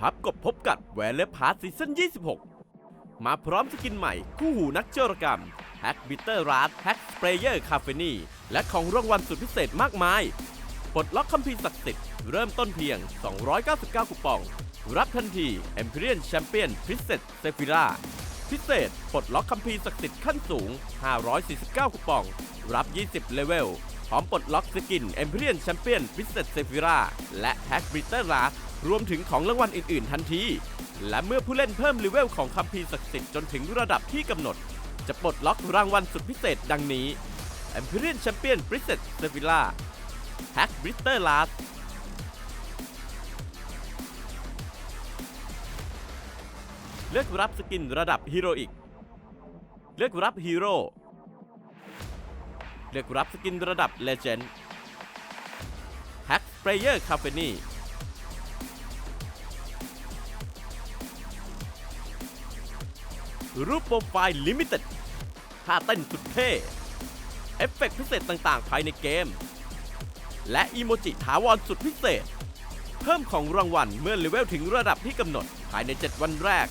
พับกบพบกัดแวร์เลพาร์ทซีซั่น 26 มาพร้อมสกินใหม่คู่หูนักโจรกรรมแฮกบิเตอร์ราดแฮกสเปรเยอร์คาเฟนีและของรางวัลสุดพิเศษมากมาย ปลดล็อกคัมภีร์ศักดิ์สิทธิ์เริ่มต้นเพียง 299 คูปอง รับทันที Empyrean Champion Princess s e p h i r a พิเศษ ปลดล็อกคัมภีร์ศักดิ์สิทธิ์ขั้นสูง 549 คูปอง รับ 20 เลเวลพร้อมปลดล็อกสกิน Empyrean Champion Princess s e p h i r a และ Hack b r i t t e r r a รวมถึงของรางวัลอื่น ๆ ทันที และเมื่อผู้เล่นเพิ่มเลเวลของคัมภีร์ศักดิ์สิทธิ์จนถึงระดับที่กำหนด จะปลดล็อกรางวัลสุดพิเศษดังนี้ Empyrean Champion Princess s e p h i r a Hack b r i t t e r r a เลือกรับสกินระดับฮีโรอีก เลือกรับฮีโร่ เลือกรับสกินระดับเลเจนด์แฮ็ก รูปโปรไฟล์ลิมิเต็ดท่าเต้นสุดเท่ เอฟเฟกต์พิเศษต่างๆ ภายในเกม และอีโมจิถาวรสุดพิเศษ เพิ่มของรางวัลเมื่อเลเวลถึงระดับที่กำหนดภายใน 7 วันแรก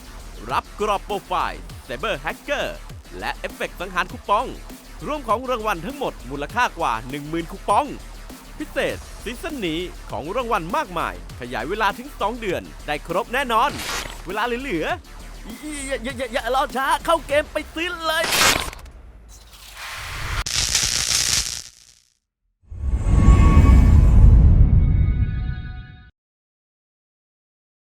รับกรอบโปรไฟล์ Cyber Hacker และเอฟเฟกต์สังหารคูปอง รวมของรางวัลทั้งหมดมูลค่ากว่า 10,000 คูปอง พิเศษซีซั่นนี้ของรางวัลมากมาย ขยายเวลาถึง 2 เดือน ได้ครบแน่นอน เวลาเหลือ อย่าอย่าอย่าอย่ารอช้าเข้าเกมไปซื้อเลย